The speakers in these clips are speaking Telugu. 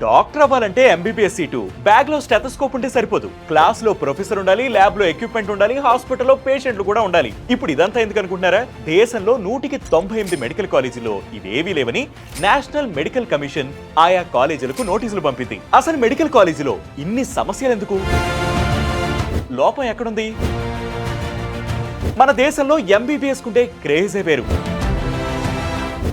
డాక్టర్ అవ్వాలంటే ఎంబీబీఎస్ సీటు బ్యాగ్లో స్టెథోస్కోప్ ఉంటే సరిపోదు. క్లాస్లో ప్రొఫెసర్ ఉండాలి ల్యాబ్లో ఎక్విప్మెంట్ ఉండాలి హాస్పిటల్లో పేషెంట్లు కూడా ఉండాలి. ఇప్పుడు ఇదంతా ఎందుకు అనుకుంటున్నారా? దేశంలో నూటికి తొంభై ఎనిమిది మెడికల్ కాలేజీలో ఇవేవీ లేవని నేషనల్ మెడికల్ కమిషన్ ఆయా కాలేజీలకు నోటీసులు పంపింది. అసలు మెడికల్ కాలేజీలో ఇన్ని సమస్యలు ఎందుకు? లోపం ఎక్కడుంది? మన దేశంలో ఎంబీబీఎస్ కుంటే క్రేజే వేరు.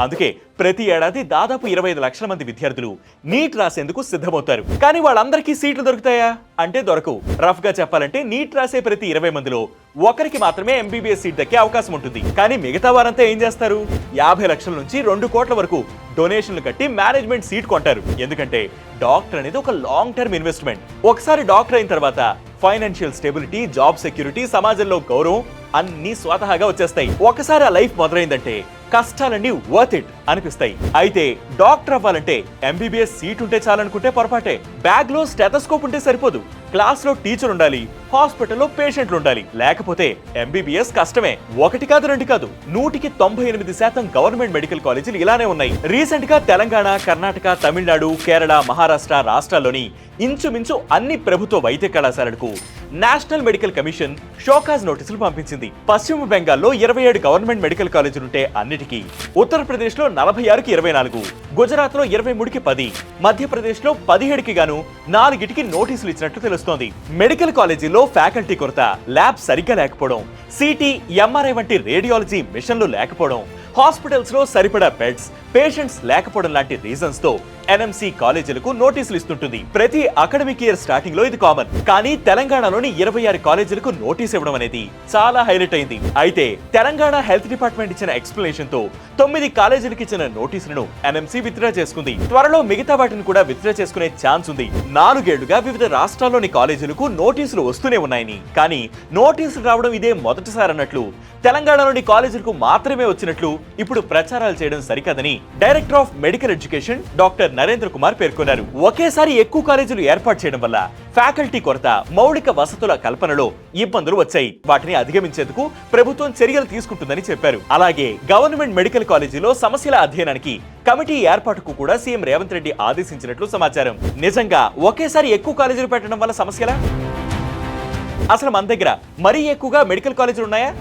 అందుకే ప్రతి ఏడాది దాదాపు ఇరవై ఐదు లక్షల మంది విద్యార్థులు నీట్ రాసేందుకు సిద్ధమవుతారు. కానీ వాళ్ళందరికీ సీట్లు దొరుకుతాయా? అంటే దొరకవు. రఫ్గా చెప్పాలంటే నీట్ రాసే ప్రతి ఇరవై మందిలో ఒకరికి మాత్రమే ఎంబీబీఎస్ సీట్ దక్కే అవకాశం ఉంటుంది. కానీ మిగతా వారంతా ఏం చేస్తారు? యాభై లక్షల నుంచి రెండు కోట్ల వరకు డొనేషన్లు కట్టి మేనేజ్మెంట్ సీట్ కొంటారు. ఎందుకంటే డాక్టర్ అనేది ఒక లాంగ్ టర్మ్ ఇన్వెస్ట్మెంట్. ఒకసారి డాక్టర్ అయిన తర్వాత ఫైనాన్షియల్ స్టెబిలిటీ జాబ్ సెక్యూరిటీ సమాజంలో గౌరవం అన్ని స్వతహాగా వచ్చేస్తాయి. ఒకసారి ఆ లైఫ్ మొదలైందంటే కష్టాలన్నీ వర్త్ ఇట్ అనిపిస్తాయి. అయితే డాక్టర్ అవ్వాలంటే ఎంబీబీఎస్ సీట్ ఉంటే చాలనుకుంటే పొరపాటే. బ్యాగ్లో స్టెథోస్కోప్ ఉంటే సరిపోదు. క్లాస్లో టీచర్ ఉండాలి హాస్పిటల్లో పేషెంట్లు ఉండాలి. లేకపోతే ఎంబీబీఎస్ కష్టమే. ఒకటి కాదు రెండు కాదు. నూటికి తొంభై ఎనిమిది శాతం గవర్నమెంట్ మెడికల్ కాలేజీలు ఇలానే ఉన్నాయి. రీసెంట్గా తెలంగాణ కర్ణాటక తమిళనాడు కేరళ మహారాష్ట్ర రాష్ట్రాల్లోని ఇంచుమించు అన్ని ప్రభుత్వ వైద్య కళాశాలలకు నేషనల్ మెడికల్ కమిషన్ షోకాజ్ నోటీసులు పంపించింది. పశ్చిమ బెంగాల్లో ఇరవై ఏడు గవర్నమెంట్ మెడికల్ కాలేజీలుంటే అన్నిటికీ. ఉత్తరప్రదేశ్లో నలభై ఆరుకి ఇరవై నాలుగు. గుజరాత్లో ఇరవై మూడుకి పది. మధ్యప్రదేశ్లో పదిహేడుకి గాను నాలుగిటికి నోటీసులు ఇచ్చినట్లు తెలుస్తోంది. మెడికల్ కాలేజీలో ఫ్యాకల్టీ కొరత ల్యాబ్ సరిగ్గా లేకపోవడం సిటీ ఎంఆర్ఐ వంటి రేడియాలజీ మిషన్లు లేకపోవడం హాస్పిటల్స్లో సరిపడా బెడ్స్ పేషెంట్స్ లేకపోవడం లాంటి రీజన్స్తో ఎన్ఎంసీ కాలేజీలకు నోటీసులు ఇస్తుంటుంది. ప్రతి అకాడమిక్ ఇయర్ స్టార్టింగ్లో ఇది కామన్ కానీ తెలంగాణలోని ఇరవై ఆరు కాలేజీలకు నోటీస్ ఇవ్వడం అనేది చాలా హైలైట్ అయింది. అయితే తెలంగాణ హెల్త్ డిపార్ట్మెంట్ ఇచ్చిన ఎక్స్ప్లెనేషన్తో తొమ్మిది కాలేజీలకు ఇచ్చిన నోటీసులను ఎన్ఎంసీ విత్డ్రా చేసుకుంది. త్వరలో మిగతా వాటిని కూడా విత్డ్రా చేసుకునే ఛాన్స్ ఉంది. నాలుగేళ్ళుగా వివిధ రాష్ట్రాల్లోని కాలేజీలకు నోటీసులు వస్తూనే ఉన్నాయని. కానీ నోటీసులు రావడం ఇదే మొదటిసారి అన్నట్లు తెలంగాణలోని కాలేజీలకు మాత్రమే వచ్చినట్లు ఇప్పుడు ప్రచారాలు చేయడం సరికాదని director of medical education doctor Narendra Kumar పేర్కొన్నారు. ఒకేసారి ఎక్కువ కాలేజీలు ఏర్పాటు చేయడం వల్ల ఫ్యాకల్టీ కొరత మౌలిక వసతుల కల్పనలో ఇబ్బందులు వచ్చాయి. వాటిని అధిగమించేందుకు ప్రభుత్వం చర్యలు తీసుకుంటుందని చెప్పారు. అలాగే గవర్నమెంట్ మెడికల్ కాలేజీలో సమస్యల అధ్యయనానికి కమిటీ ఏర్పాటుకు కూడా సీఎం రేవంత్ రెడ్డి ఆదేశించినట్లు సమాచారం. నిజంగా ఒకేసారి ఎక్కువ కాలేజీలు పెట్టడం వల్ల సమస్యలా? అసలు మన దగ్గర మరీ ఎక్కువగా మెడికల్ కాలేజీలు ఉన్నాయా?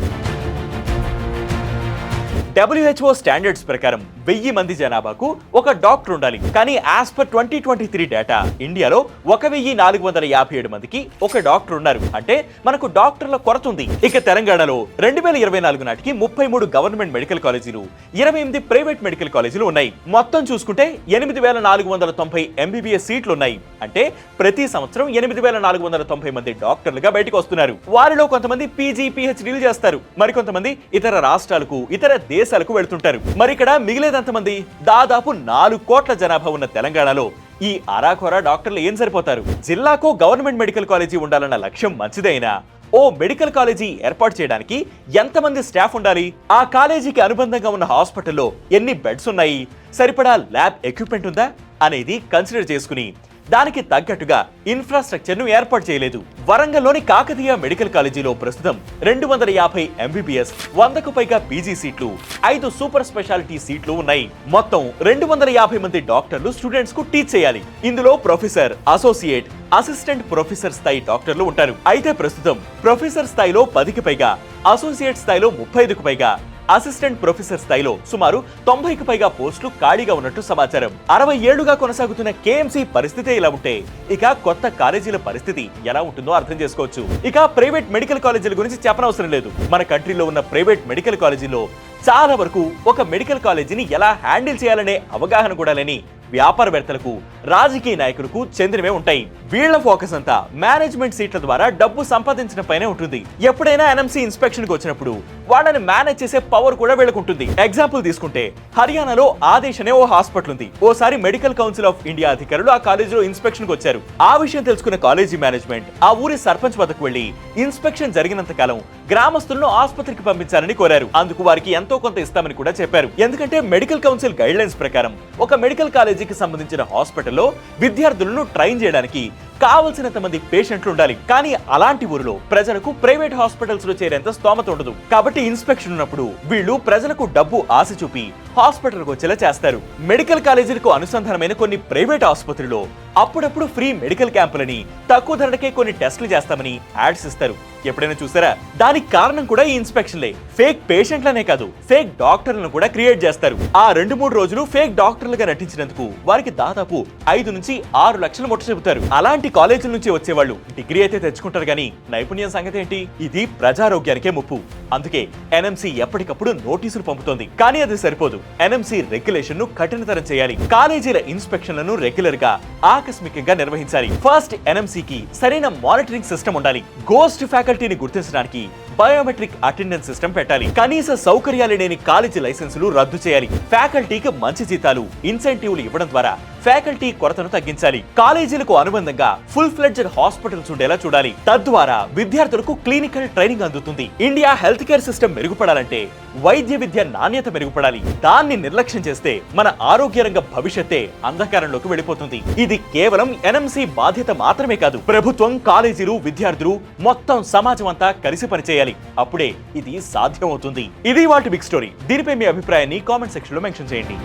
డబ్ల్యూహెచ్ఓ స్టాండర్డ్స్ ప్రకారం వెయ్యి మంది జనాభాకు ఒక డాక్టర్ ఉండాలి. కానీ as per twenty twenty three data ఇండియాలో ఒక వెయ్యి నాలుగు వందల యాభై ఏడు మందికి ఒక డాక్టర్ ఉన్నారు. అంటే మనకు డాక్టర్ల కొరత ఉంది. ఇక తెలంగాణలో రెండు వేల ఇరవై నాలుగు నాటికి ముప్పై మూడు గవర్నమెంట్ మెడికల్ కాలేజీలు ఇరవై ఎనిమిది ప్రైవేట్ మెడికల్ కాలేజీలు ఉన్నాయి. మొత్తం చూసుకుంటే ఎనిమిది వేల నాలుగు వందల తొంభై ఎంబీబీఎస్ సీట్లు ఉన్నాయి. అంటే ప్రతి సంవత్సరం ఎనిమిది వేల నాలుగు వందల తొంభై మంది డాక్టర్లుగా బయటకు వస్తున్నారు. వారిలో కొంతమంది పీజీ పిహెచ్డీలు చేస్తారు. మరికొంతమంది ఇతర రాష్ట్రాలకు ఇతర దేశాలకు వెళ్తుంటారు. మరి ఇక్కడ మిగిలిన మిగిలేదంతమంది దాదాపు నాలుగు కోట్ల జనాభా ఉన్న తెలంగాణలో ఈ అరాకొర డాక్టర్లు ఏం సరిపోతారు? జిల్లాకు గవర్నమెంట్ మెడికల్ కాలేజీ ఉండాలన్న లక్ష్యం మంచిదైనా? ఓ మెడికల్ కాలేజీ ఏర్పాటు చేయడానికి ఎంతమంది స్టాఫ్ ఉండాలి? ఆ కాలేజీకి అనుబంధంగా ఉన్న హాస్పిటల్లో ఎన్ని బెడ్స్ ఉన్నాయి? సరిపడా ల్యాబ్ ఎక్విప్మెంట్ ఉందా? అనేది కన్సిడర్ చేసుకుని దానికి తగ్గట్టుగా ఇన్ఫ్రాస్ట్రక్చర్ను ఏర్పాటు చేయలేదు. వరంగల్లోని కాకతీయ మెడికల్ కాలేజీలో ప్రస్తుతం రెండు వందల యాభై ఎంబీబీఎస్ వందకు పైగా పీజీ సీట్లు ఐదు సూపర్ స్పెషాలిటీ సీట్లు ఉన్నాయి. మొత్తం రెండు వందల యాభై మంది డాక్టర్లు స్టూడెంట్స్కు టీచ్ చేయాలి. ఇందులో ప్రొఫెసర్ అసోసియేట్ అసిస్టెంట్ ప్రొఫెసర్ స్థాయి డాక్టర్లు ఉంటారు. అయితే ప్రస్తుతం ప్రొఫెసర్ స్థాయిలో పదికి పైగా అసోసియేట్ స్థాయిలో ముప్పై ఐదుకు పైగా అసిస్టెంట్ ప్రొఫెసర్ స్థాయిలో సుమారు తొంభైకి పైగా పోస్టులు ఖాళీగా ఉన్నట్టు సమాచారం. అరవై ఏళ్ళుగా కొనసాగుతున్న కేఎంసీ పరిస్థితే ఇలా ఉంటే? ఇక కొత్త కాలేజీల పరిస్థితి ఎలా ఉంటుందో అర్థం చేసుకోవచ్చు. ఇక ప్రైవేట్ మెడికల్ కాలేజీల గురించి చెప్పనవసరం లేదు. మన కంట్రీలో ఉన్న ప్రైవేట్ మెడికల్ కాలేజీలో చాలా వరకు ఒక మెడికల్ కాలేజీని ఎలా హ్యాండిల్ చేయాలనే అవగాహన కూడా లేని వ్యాపారవేత్తలకు రాజకీయ నాయకులకు చెందినవే ఉంటాయి. వీళ్ళ ఫోకస్ అంతా మేనేజ్మెంట్ సీట్ల ద్వారా డబ్బు సంపాదించడం పైనే ఉంటుంది. ఎప్పుడైనా ఎన్ఎంసీ ఇన్స్పెక్షన్కి వచ్చినప్పుడు వాళ్ళని మేనేజ్ చేసే పవర్ కూడా వీళ్ళకుంటుంది ఎగ్జాంపుల్ తీసుకుంటే హర్యానాలో ఆదేశ్ అనే ఓ హాస్పిటల్ ఉంది. ఓసారి మెడికల్ కౌన్సిల్ ఆఫ్ ఇండియా అధికారులు ఆ కాలేజీలో ఇన్స్పెక్షన్కి వచ్చారు. ఆ విషయం తెలుసుకున్న కాలేజీ మేనేజ్మెంట్ ఆ ఊరి సర్పంచ్ వద్దకు వెళ్ళి ఇన్స్పెక్షన్ జరిగినంత కాలం గ్రామస్తులను ఆసుపత్రికి పంపించాలని కోరారు. అందుకు వారికి ఎంతో కొంత ఇస్తామని కూడా చెప్పారు. ఎందుకంటే మెడికల్ కౌన్సిల్ గైడ్ లైన్స్ ప్రకారం ఒక మెడికల్ కాలేజీకి సంబంధించిన హాస్పిటల్లో విద్యార్థులను ట్రైన్ చేయడానికి కావలసినంత మంది పేషెంట్లు ఉండాలి. కానీ అలాంటి ఊరిలో ప్రజలకు ప్రైవేట్ హాస్పిటల్స్లో చేరేంత స్తోమత ఉండదు. కాబట్టి ఇన్స్పెక్షన్ ఉన్నప్పుడు వీళ్ళు ప్రజలకు డబ్బు ఆశ చూపి హాస్పిటల్కి వచ్చేలా చేస్తారు. మెడికల్ కాలేజీలకు అనుసంధానమైన కొన్ని ప్రైవేట్ ఆసుపత్రిలో అప్పుడప్పుడు ఫ్రీ మెడికల్ క్యాంపులని తక్కువ ధరకే కొన్ని టెస్టులు చేస్తామని యాడ్స్ ఇస్తారు. ఎప్పుడైనా చూసారా? దానికి కారణం కూడా ఈ ఇన్స్పెక్షన్లే. ఫేక్ పేషెంట్లనే కాదు ఫేక్ డాక్టర్లను కూడా క్రియేట్ చేస్తారు. ఆ రెండు మూడు రోజులు ఫేక్ డాక్టర్లుగా నటించినందుకు వారికి దాదాపు ఐదు నుంచి ఆరు లక్షలు ముట్ట చెబుతారు. అలాంటి కాలేజీల నుంచి వచ్చేవాళ్ళు డిగ్రీ అయితే తెచ్చుకుంటారు కానీ నైపుణ్యం సంగతి ఏంటి ఇది ప్రజారోగ్యానికే ముప్పు. అందుకే ఎన్ఎంసీ ఎప్పటికప్పుడు నోటీసులు పంపుతోంది. కానీ అది సరిపోదు. ఎన్ఎంసీ రెగ్యులేషన్ను కఠినతరం చేయాలి. కాలేజీల ఇన్స్పెక్షన్లను రెగ్యులర్గా ఆకస్మికంగా నిర్వహించాలి. ఫస్ట్ ఎన్ఎంసీకి సరైన మానిటరింగ్ సిస్టమ్ ఉండాలి. గోస్ట్ ఫ్యాకల్టీని గుర్తించడానికి బయోమెట్రిక్ అటెండెన్స్ సిస్టమ్ పెట్టాలి. కనీస సౌకర్యాలు లేని కాలేజీ లైసెన్సులు రద్దు చేయాలి. ఫ్యాకల్టీకి మంచి జీతాలు ఇన్సెంటివ్లు ఇవ్వడం ద్వారా ఫ్యాకల్టీ కొరతను తగ్గించాలి. కాలేజీలకు అనుబంధంగా ఫుల్ ఫ్లెడ్జ్డ్ హాస్పిటల్స్ ఉండేలా చూడాలి. తద్వారా విద్యార్థులకు క్లినికల్ ట్రైనింగ్ అందుతుంది. ఇండియా హెల్త్ కేర్ సిస్టమ్ మెరుగుపడాలంటే వైద్య విద్య నాణ్యత మెరుగుపడాలి. దాన్ని నిర్లక్ష్యం చేస్తే మన ఆరోగ్య రంగ భవిష్యత్తే అంధకారంలోకి వెళ్ళిపోతుంది. ఇది కేవలం ఎన్ఎంసీ బాధ్యత మాత్రమే కాదు. ప్రభుత్వం కాలేజీలు విద్యార్థులు మొత్తం సమాజం అంతా కలిసి పనిచేయాలి. అప్పుడే ఇది సాధ్యం అవుతుంది ఇది వాటి బిగ్ స్టోరీ దీనిపై మీ అభిప్రాయాన్ని కామెంట్ సెక్షన్లో మెన్షన్ చేయండి.